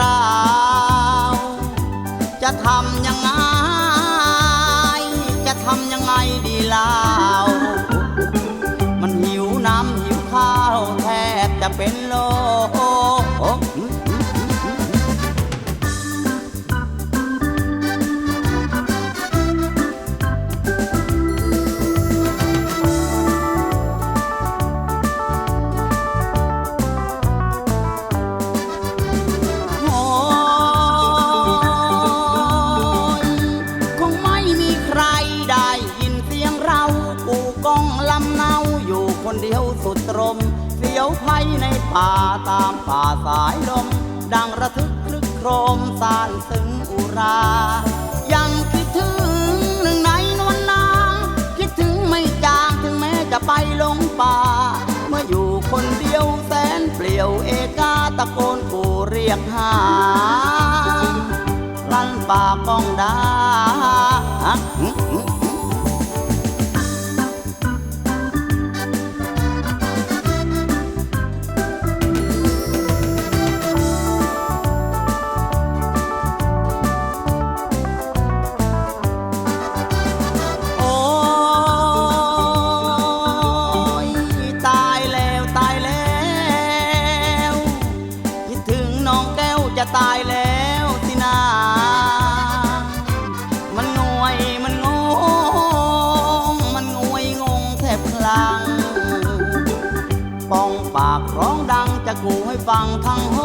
ราว จะทำยังไง จะทำยังไงดีล่ามันหิวน้ำหิวข้าวแทบจะเป็นลม อยู่คนเดียวสุดตรมเสียวภัยในป่าตามป่าสายลม ดังระทึกคลึกโครมสานซึ้งอุรา ยังคิดถึงหนึ่งในนวลนาง คิดถึงไม่จางถึงแม้จะไปลงป่า เมื่ออยู่คนเดียวแสนเปลี่ยวเอกาตะโกนกูเรียกหา ปากร้องดังจะกูให้ฟังทั้งโฮ